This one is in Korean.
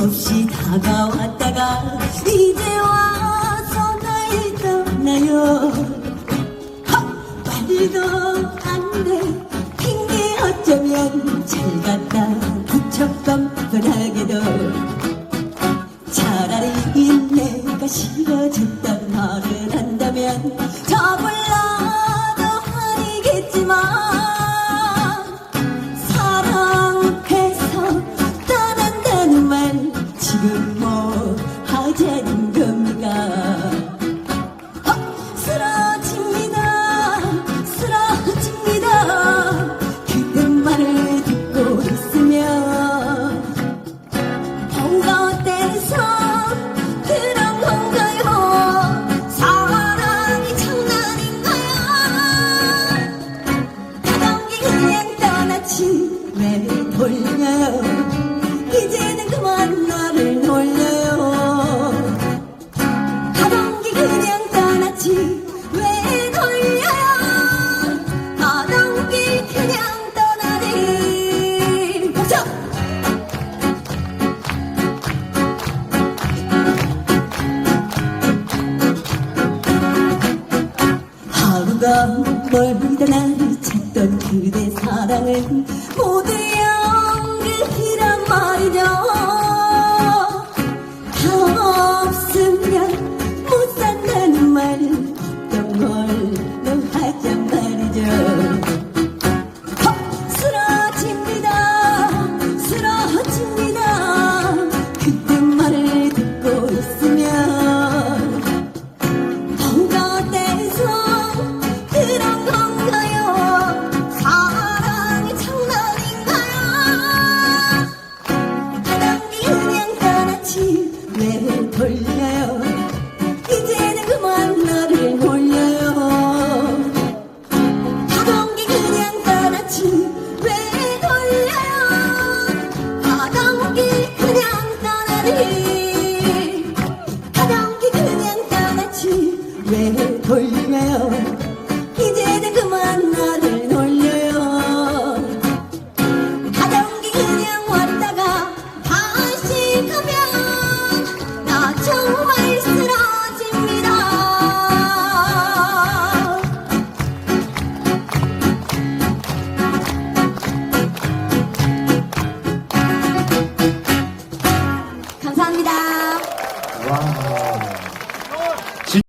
없이 다가왔다가 이제 와서 날 떠나요 헉! 말도 안돼 핑계 어쩌면 잘 갔다 부척밤 분하게도 차라리 내가 싫어졌단 말을 한다면 돌려요. 이제는 그만 나를 놀려요. 가던 길 그냥 떠났지. 왜 돌려요? 가던 길 그냥 떠나지. 멈춰! 하루가 멀다 나를 찾던 그대 사랑은 모두 연극이란 말이죠. 다 없으면 못 산다는 말은 정말로 왜 돌려요. 이제는 그만 나를 놀려요. 가던 길 그냥 떠났지 왜 돌려요? 가던 길 그냥 떠나지 가던 길 그냥 떠났지 왜 돌려요